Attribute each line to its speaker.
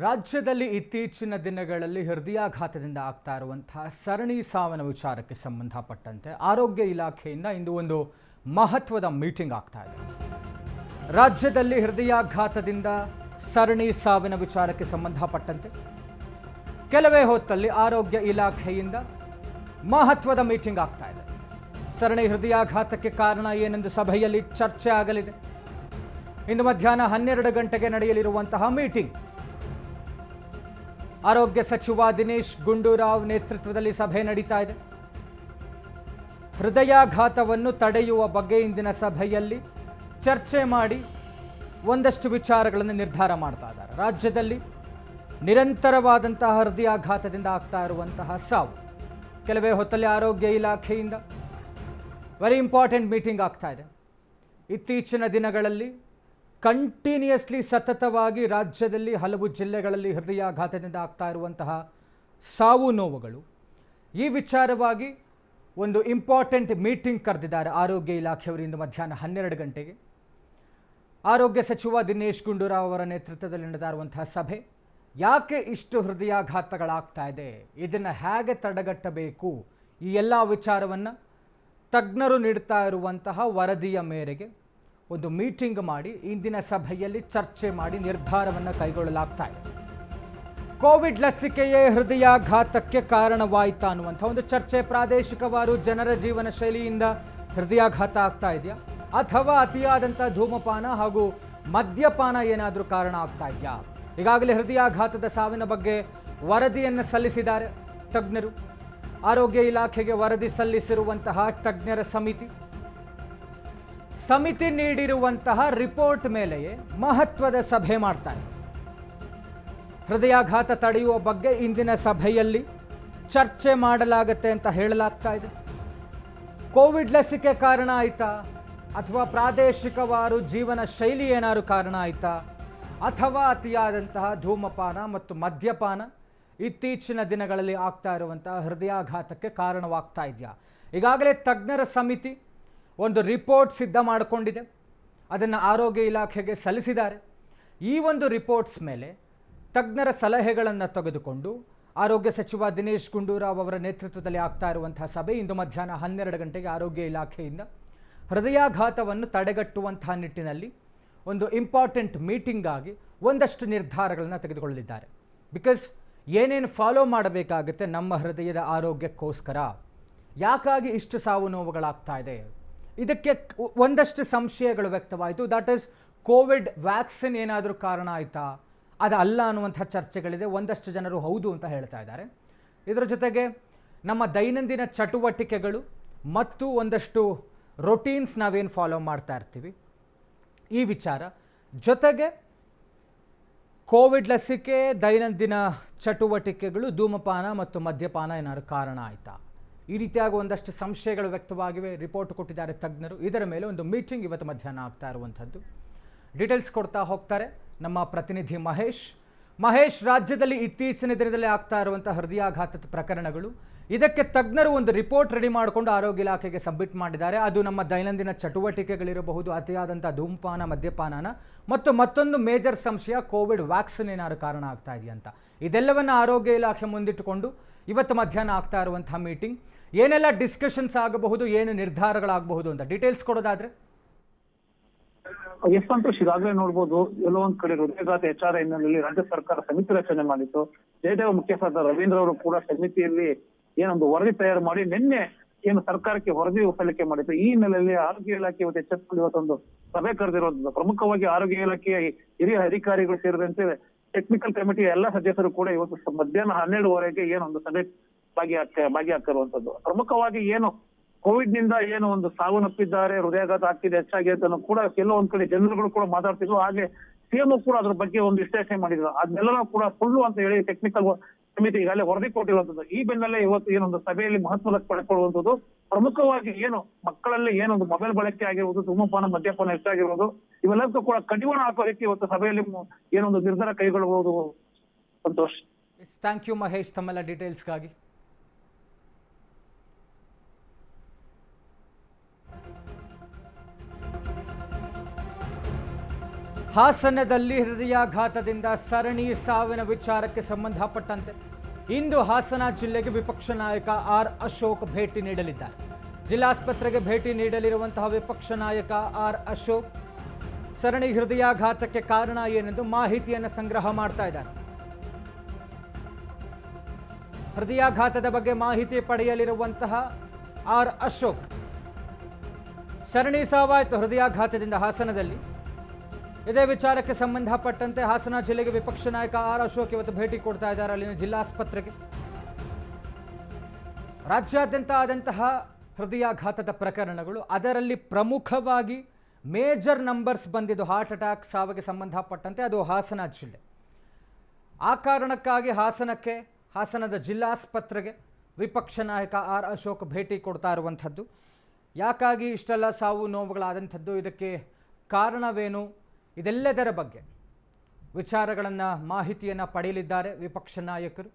Speaker 1: ರಾಜ್ಯದಲ್ಲಿ ಇತ್ತೀಚಿನ ದಿನಗಳಲ್ಲಿ ಹೃದಯಾಘಾತದಿಂದ ಆಗ್ತಾ ಇರುವಂತಹ ಸರಣಿ ಸಾವಿನ ವಿಚಾರಕ್ಕೆ ಸಂಬಂಧಪಟ್ಟಂತೆ ಆರೋಗ್ಯ ಇಲಾಖೆಯಿಂದ ಇಂದು ಒಂದು ಮಹತ್ವದ ಮೀಟಿಂಗ್ ಆಗ್ತಾ ಇದೆ. ರಾಜ್ಯದಲ್ಲಿ ಹೃದಯಾಘಾತದಿಂದ ಸರಣಿ ಸಾವಿನ ವಿಚಾರಕ್ಕೆ ಸಂಬಂಧಪಟ್ಟಂತೆ ಕೆಲವೇ ಹೊತ್ತಲ್ಲಿ ಆರೋಗ್ಯ ಇಲಾಖೆಯಿಂದ ಮಹತ್ವದ ಮೀಟಿಂಗ್ ಆಗ್ತಾ ಇದೆ. ಸರಣಿ ಹೃದಯಾಘಾತಕ್ಕೆ ಕಾರಣ ಏನೆಂದು ಸಭೆಯಲ್ಲಿ ಚರ್ಚೆ ಆಗಲಿದೆ. ಇಂದು ಮಧ್ಯಾಹ್ನ ಹನ್ನೆರಡು ಗಂಟೆಗೆ ನಡೆಯಲಿರುವಂತಹ ಮೀಟಿಂಗ್ ಆರೋಗ್ಯ ಸಚಿವ ದಿನೇಶ್ ಗುಂಡೂರಾವ್ ನೇತೃತ್ವದಲ್ಲಿ ಸಭೆ ನಡೀತಾ ಇದೆ. ಹೃದಯಾಘಾತವನ್ನು ತಡೆಯುವ ಬಗ್ಗೆ ಇಂದಿನ ಸಭೆಯಲ್ಲಿ ಚರ್ಚೆ ಮಾಡಿ ಒಂದಷ್ಟು ವಿಚಾರಗಳನ್ನು ನಿರ್ಧಾರ ಮಾಡ್ತಾ ಇದ್ದಾರೆ. ರಾಜ್ಯದಲ್ಲಿ ನಿರಂತರವಾದಂತಹ ಹೃದಯಾಘಾತದಿಂದ ಆಗ್ತಾ ಇರುವಂತಹ ಸಾವು ಕೆಲವೇ ಹೊತ್ತಲ್ಲಿ ಆರೋಗ್ಯ ಇಲಾಖೆಯಿಂದ. ವೆರಿ ಇಂಪಾರ್ಟೆಂಟ್ ಮೀಟಿಂಗ್ ಆಗ್ತಾ ಇದೆ. ಇತ್ತೀಚಿನ ದಿನಗಳಲ್ಲಿ ಕಂಟಿನ್ಯೂಸ್ಲಿ ಸತತವಾಗಿ ರಾಜ್ಯದಲ್ಲಿ ಹಲವು ಜಿಲ್ಲೆಗಳಲ್ಲಿ ಹೃದಯಾಘಾತದಿಂದ ಆಗ್ತಾ ಇರುವಂತಹ ಸಾವು ನೋವುಗಳು. ಈ ವಿಚಾರವಾಗಿ ಒಂದು ಇಂಪಾರ್ಟೆಂಟ್ ಮೀಟಿಂಗ್ ಕರೆದಿದ್ದಾರೆ ಆರೋಗ್ಯ ಇಲಾಖೆಯವರು ಇಂದು ಮಧ್ಯಾಹ್ನ ಹನ್ನೆರಡು ಗಂಟೆಗೆ. ಆರೋಗ್ಯ ಸಚಿವ ದಿನೇಶ್ ಗುಂಡೂರಾವ್ ಅವರ ನೇತೃತ್ವದಲ್ಲಿ ನಡೆದ ಇರುವಂತಹ ಸಭೆ. ಯಾಕೆ ಇಷ್ಟು ಹೃದಯಾಘಾತಗಳಾಗ್ತಾ ಇದೆ? ಇದನ್ನು ಹೇಗೆ ತಡೆಗಟ್ಟಬೇಕು? ಈ ಎಲ್ಲ ವಿಚಾರವನ್ನು ತಜ್ಞರು ನೀಡ್ತಾ ಇರುವಂತಹ ವರದಿಯ ಮೇರೆಗೆ ಒಂದು ಮೀಟಿಂಗ್ ಮಾಡಿ ಇಂದಿನ ಸಭೆಯಲ್ಲಿ ಚರ್ಚೆ ಮಾಡಿ ನಿರ್ಧಾರವನ್ನು ಕೈಗೊಳ್ಳಲಾಗ್ತಾ ಇದೆ. ಕೋವಿಡ್ ಲಸಿಕೆಯೇ ಹೃದಯಾಘಾತಕ್ಕೆ ಕಾರಣವಾಯಿತಾ ಅನ್ನುವಂಥ ಒಂದು ಚರ್ಚೆ ಪ್ರಾದೇಶಿಕವಾರು ಜನರ ಜೀವನ ಶೈಲಿಯಿಂದ ಹೃದಯಾಘಾತ ಆಗ್ತಾ ಇದೆಯಾ? ಅಥವಾ ಅತಿಯಾದಂಥ ಧೂಮಪಾನ ಹಾಗೂ ಮದ್ಯಪಾನ ಏನಾದರೂ ಕಾರಣ ಆಗ್ತಾ ಇದೆಯಾ? ಈಗಾಗಲೇ ಹೃದಯಾಘಾತದ ಸಾವಿನ ಬಗ್ಗೆ ವರದಿಯನ್ನು ಸಲ್ಲಿಸಿದ್ದಾರೆ ತಜ್ಞರು. ಆರೋಗ್ಯ ಇಲಾಖೆಗೆ ವರದಿ ಸಲ್ಲಿಸಿರುವಂತಹ ತಜ್ಞರ ಸಮಿತಿ. ಸಮಿತಿ ನೀಡಿರುವಂತಹ ರಿಪೋರ್ಟ್ ಮೇಲೆಯೇ ಮಹತ್ವದ ಸಭೆ ಮಾಡ್ತಾರೆ. ಹೃದಯಾಘಾತ ತಡೆಯುವ ಬಗ್ಗೆ ಇಂದಿನ ಸಭೆಯಲ್ಲಿ ಚರ್ಚೆ ಮಾಡಲಾಗತ್ತೆ ಅಂತ ಹೇಳಲಾಗ್ತಾ ಇದೆ. ಕೋವಿಡ್ ಲಸಿಕೆ ಕಾರಣ ಆಯಿತಾ? ಅಥವಾ ಪ್ರಾದೇಶಿಕವಾರು ಜೀವನ ಶೈಲಿ ಏನಾದ್ರು ಕಾರಣ ಆಯಿತಾ? ಅಥವಾ ಅತಿಯಾದಂತಹ ಧೂಮಪಾನ ಮತ್ತು ಮದ್ಯಪಾನ ಇತ್ತೀಚಿನ ದಿನಗಳಲ್ಲಿ ಆಗ್ತಾ ಇರುವಂತಹ ಹೃದಯಾಘಾತಕ್ಕೆ ಕಾರಣವಾಗ್ತಾ ಇದೆಯಾ? ಈಗಾಗಲೇ ತಜ್ಞರ ಸಮಿತಿ ಒಂದು ರಿಪೋರ್ಟ್ ಸಿದ್ಧ ಮಾಡಿಕೊಂಡಿದೆ. ಅದನ್ನು ಆರೋಗ್ಯ ಇಲಾಖೆಗೆ ಸಲ್ಲಿಸಿದ್ದಾರೆ. ಈ ಒಂದು ರಿಪೋರ್ಟ್ಸ್ ಮೇಲೆ ತಜ್ಞರ ಸಲಹೆಗಳನ್ನು ತೆಗೆದುಕೊಂಡು ಆರೋಗ್ಯ ಸಚಿವ ದಿನೇಶ್ ಗುಂಡೂರಾವ್ ಅವರ ನೇತೃತ್ವದಲ್ಲಿ ಆಗ್ತಾ ಇರುವಂತಹ ಸಭೆ ಇಂದು ಮಧ್ಯಾಹ್ನ ಹನ್ನೆರಡು ಗಂಟೆಗೆ ಆರೋಗ್ಯ ಇಲಾಖೆಯಿಂದ ಹೃದಯಾಘಾತವನ್ನು ತಡೆಗಟ್ಟುವಂತಹ ನಿಟ್ಟಿನಲ್ಲಿ ಒಂದು ಇಂಪಾರ್ಟೆಂಟ್ ಮೀಟಿಂಗ್ ಆಗಿ ಒಂದಷ್ಟು ನಿರ್ಧಾರಗಳನ್ನು ತೆಗೆದುಕೊಳ್ಳಲಿದ್ದಾರೆ. ಬಿಕಾಸ್ ಏನೇನು ಫಾಲೋ ಮಾಡಬೇಕಾಗುತ್ತೆ ನಮ್ಮ ಹೃದಯದ ಆರೋಗ್ಯಕ್ಕೋಸ್ಕರ. ಯಾಕಾಗಿ ಇಷ್ಟು ಸಾವು ನೋವುಗಳಾಗ್ತಾ ಇದೆ? ಇದಕ್ಕೆ ಒಂದಷ್ಟು ಸಂಶಯಗಳು ವ್ಯಕ್ತವಾಯಿತು. ದಟ್ ಈಸ್ ಕೋವಿಡ್ ವ್ಯಾಕ್ಸಿನ್ ಏನಾದರೂ ಕಾರಣ ಆಯಿತಾ? ಅದು ಅಲ್ಲ ಅನ್ನುವಂಥ ಚರ್ಚೆಗಳಿದೆ. ಒಂದಷ್ಟು ಜನರು ಹೌದು ಅಂತ ಹೇಳ್ತಾ ಇದ್ದಾರೆ. ಇದರ ಜೊತೆಗೆ ನಮ್ಮ ದೈನಂದಿನ ಚಟುವಟಿಕೆಗಳು ಮತ್ತು ಒಂದಷ್ಟು ರೊಟೀನ್ಸ್ ನಾವೇನು ಫಾಲೋ ಮಾಡ್ತಾ ಇರ್ತೀವಿ. ಈ ವಿಚಾರ. ಜೊತೆಗೆ ಕೋವಿಡ್ ಲಸಿಕೆ ದೈನಂದಿನ ಚಟುವಟಿಕೆಗಳು ಧೂಮಪಾನ ಮತ್ತು ಮದ್ಯಪಾನ ಏನಾದರೂ ಕಾರಣ ಆಯಿತಾ? ಈ ರೀತಿಯಾಗಿ ಒಂದಷ್ಟು ಸಂಶಯಗಳು ವ್ಯಕ್ತವಾಗಿವೆ. ರಿಪೋರ್ಟ್ ಕೊಟ್ಟಿದ್ದಾರೆ ತಜ್ಞರು. ಇದರ ಮೇಲೆ ಒಂದು ಮೀಟಿಂಗ್ ಇವತ್ತು ಮಧ್ಯಾಹ್ನ ಆಗ್ತಾ ಇರುವಂಥದ್ದು. ಡೀಟೇಲ್ಸ್ ಕೊಡ್ತಾ ಹೋಗ್ತಾರೆ ನಮ್ಮ ಪ್ರತಿನಿಧಿ ಮಹೇಶ್. ಮಹೇಶ್, ರಾಜ್ಯದಲ್ಲಿ ಇತ್ತೀಚಿನ ದಿನದಲ್ಲಿ ಆಗ್ತಾ ಇರುವಂಥ ಹೃದಯಾಘಾತದ ಪ್ರಕರಣಗಳು. ಇದಕ್ಕೆ ತಜ್ಞರು ಒಂದು ರಿಪೋರ್ಟ್ ರೆಡಿ ಮಾಡಿಕೊಂಡು ಆರೋಗ್ಯ ಇಲಾಖೆಗೆ ಸಬ್ಮಿಟ್ ಮಾಡಿದ್ದಾರೆ. ಅದು ನಮ್ಮ ದೈನಂದಿನ ಚಟುವಟಿಕೆಗಳಿರಬಹುದು. ಅತಿಯಾದಂಥ ಧೂಮಪಾನ, ಮದ್ಯಪಾನನ ಮತ್ತು ಮತ್ತೊಂದು ಮೇಜರ್ ಸಂಶಯ, ಕೋವಿಡ್ ವ್ಯಾಕ್ಸಿನ್ ಏನಾದ್ರು ಕಾರಣ ಆಗ್ತಾ ಇದೆಯಂತ. ಇದೆಲ್ಲವನ್ನು ಆರೋಗ್ಯ ಇಲಾಖೆ ಮುಂದಿಟ್ಟುಕೊಂಡು ಇವತ್ತು ಮಧ್ಯಾಹ್ನ ಆಗ್ತಾ ಇರುವಂತಹ ಮೀಟಿಂಗ್. ಏನೆಲ್ಲ ಡಿಸ್ಕಷನ್ಸ್ ಆಗಬಹುದು, ಏನು ನಿರ್ಧಾರಗಳಾಗಬಹುದು ಅಂತ ಡೀಟೇಲ್ಸ್ ಕೊಡೋದಾದ್ರೆ?
Speaker 2: ಎಸ್ ಸಂತೋಷ್ ಈಗಾಗಲೇ ನೋಡ್ಬೋದು, ಎಲ್ಲೋ ಒಂದ್ ಕಡೆ ಹೃದಯಘಾತ ಹೆಚ್ಚಾದ ಹಿನ್ನೆಲೆಯಲ್ಲಿ ರಾಜ್ಯ ಸರ್ಕಾರ ಸಮಿತಿ ರಚನೆ ಮಾಡಿತ್ತು. ಜಯದೇವ ಮುಖ್ಯಸ್ಥರಾದ ರವೀಂದ್ರ ಅವರು ಕೂಡ ಸಮಿತಿಯಲ್ಲಿ ಏನೊಂದು ವರದಿ ತಯಾರು ಮಾಡಿ ನಿನ್ನೆ ಏನು ಸರ್ಕಾರಕ್ಕೆ ವರದಿ ಸಲ್ಲಿಕೆ ಮಾಡಿತ್ತು ಈ ಹಿನ್ನೆಲೆಯಲ್ಲಿ ಆರೋಗ್ಯ ಇಲಾಖೆ ಇವತ್ತು ಎಚ್ಚೆತ್ತುಕೊಂಡು ಇವತ್ತೊಂದು ಸಭೆ ಕರೆದಿರೋದು. ಪ್ರಮುಖವಾಗಿ ಆರೋಗ್ಯ ಇಲಾಖೆಯ ಹಿರಿಯ ಅಧಿಕಾರಿಗಳು ಸೇರಿದಂತೆ ಟೆಕ್ನಿಕಲ್ ಕಮಿಟಿಯ ಎಲ್ಲ ಸದಸ್ಯರು ಕೂಡ ಇವತ್ತು ಮಧ್ಯಾಹ್ನ ಹನ್ನೆರಡುವರೆಗೆ ಏನೊಂದು ಸಭೆ ಭಾಗಿಯಾಗ್ತಾ ಭಾಗಿಯಾಗ್ತಿರುವಂತದ್ದು ಪ್ರಮುಖವಾಗಿ ಏನು ಕೋವಿಡ್ನಿಂದ ಏನು ಒಂದು ಸಾವನ್ನಪ್ಪಿದ್ದಾರೆ, ಹೃದಯಾಘಾತ ಆಗ್ತಿದೆ, ಹೆಚ್ಚಾಗಿ ಅಂತ ಕೂಡ ಕೆಲವೊಂದ್ ಕಡೆ ಜನರುಗಳು ಕೂಡ ಮಾತಾಡ್ತಿದ್ರು. ಹಾಗೆ ಸಿಎಂ ಕೂಡ ಅದ್ರ ಬಗ್ಗೆ ಒಂದು ವಿಶ್ಲೇಷಣೆ ಮಾಡಿದ್ರು. ಅದನ್ನೆಲ್ಲ ಕೂಡ ಸುಳ್ಳು ಅಂತ ಹೇಳಿ ಟೆಕ್ನಿಕಲ್ ಸಮಿತಿ ಈಗಾಗಲೇ ವರದಿ ಕೊಟ್ಟಿರುವಂತದ್ದು. ಈ ಬೆನ್ನಲ್ಲೇ ಇವತ್ತು ಏನೊಂದು ಸಭೆಯಲ್ಲಿ ಮಹತ್ವದ ಪಡೆಕೊಳ್ಳುವಂತದ್ದು ಪ್ರಮುಖವಾಗಿ ಏನು, ಮಕ್ಕಳಲ್ಲಿ ಏನೊಂದು ಮೊಬೈಲ್ ಬಳಕೆ ಆಗಿರುವುದು ಧೂಮಪಾನ, ಮದ್ಯಪಾನ ಹೆಚ್ಚಾಗಿರುವುದು ಇವೆಲ್ಲಕ್ಕೂ ಕೂಡ ಕಡಿವಾಣ ರೀತಿ ಇವತ್ತು ಸಭೆಯಲ್ಲಿ ಏನೊಂದು ನಿರ್ಧಾರ ಕೈಗೊಳ್ಳಬಹುದು ಸಂತೋಷ್
Speaker 1: ಥ್ಯಾಂಕ್ ಯು ಮಹೇಶ್, ತಮ್ಮೆಲ್ಲ ಡೀಟೇಲ್ಸ್ಗಾಗಿ ಹಾಸನದಲ್ಲಿ ಹೃದಯಾಘಾತದಿಂದ ಸರಣಿ ಸಾವಿನ ವಿಚಾರಕ್ಕೆ ಸಂಬಂಧಪಟ್ಟಂತೆ ಇಂದು ಹಾಸನ ಜಿಲ್ಲೆಗೆ ವಿಪಕ್ಷ ನಾಯಕ ಆರ್ ಅಶೋಕ್ ಭೇಟಿ ನೀಡಲಿದ್ದಾರೆ. ಜಿಲ್ಲಾಸ್ಪತ್ರೆಗೆ ಭೇಟಿ ನೀಡಲಿರುವಂತಹ ವಿಪಕ್ಷ ನಾಯಕ ಆರ್ ಅಶೋಕ್ ಸರಣಿ ಹೃದಯಾಘಾತಕ್ಕೆ ಕಾರಣ ಏನೆಂದು ಮಾಹಿತಿಯನ್ನು ಸಂಗ್ರಹ ಮಾಡ್ತಾ ಇದ್ದಾರೆ. ಹೃದಯಾಘಾತದ ಬಗ್ಗೆ ಮಾಹಿತಿ ಪಡೆಯಲಿರುವಂತಹ ಆರ್ ಅಶೋಕ್, ಸರಣಿ ಸಾವಾಯಿತು ಹೃದಯಾಘಾತದಿಂದ ಹಾಸನದಲ್ಲಿ ಇದೇ ವಿಚಾರಕ್ಕೆ ಸಂಬಂಧಪಟ್ಟಂತೆ ಹಾಸನ ಜಿಲ್ಲೆಗೆ ವಿಪಕ್ಷ ನಾಯಕ ಆರ್ ಅಶೋಕ್ ಇವತ್ತು ಭೇಟಿ ಕೊಡ್ತಾ ಇದ್ದಾರೆ. ಅಲ್ಲಿನ ಜಿಲ್ಲಾಸ್ಪತ್ರೆಗೆ. ರಾಜ್ಯಾದ್ಯಂತ ಆದಂತಹ ಹೃದಯಾಘಾತದ ಪ್ರಕರಣಗಳು, ಅದರಲ್ಲಿ ಪ್ರಮುಖವಾಗಿ ಮೇಜರ್ ನಂಬರ್ಸ್ ಬಂದಿದ್ದು ಹಾರ್ಟ್ ಅಟ್ಯಾಕ್, ಸಾವಿಗೆ ಸಂಬಂಧಪಟ್ಟಂತೆ ಅದು ಹಾಸನ ಜಿಲ್ಲೆ. ಆ ಕಾರಣಕ್ಕಾಗಿ ಹಾಸನಕ್ಕೆ, ಹಾಸನದ ಜಿಲ್ಲಾಸ್ಪತ್ರೆಗೆ ವಿಪಕ್ಷ ನಾಯಕ ಆರ್ ಅಶೋಕ್ ಭೇಟಿ ಕೊಡ್ತಾ ಇರುವಂಥದ್ದು. ಯಾಕಾಗಿ ಇಷ್ಟೆಲ್ಲ ಸಾವು ನೋವುಗಳಾದಂಥದ್ದು? ಇದಕ್ಕೆ ಕಾರಣವೇನು? ಇದೆಲ್ಲದರ ಬಗ್ಗೆ ವಿಚಾರಗಳನ್ನು ಮಾಹಿತಿಯನ್ನು ಪಡೆಯಲಿದ್ದಾರೆ ವಿಪಕ್ಷ ನಾಯಕರು.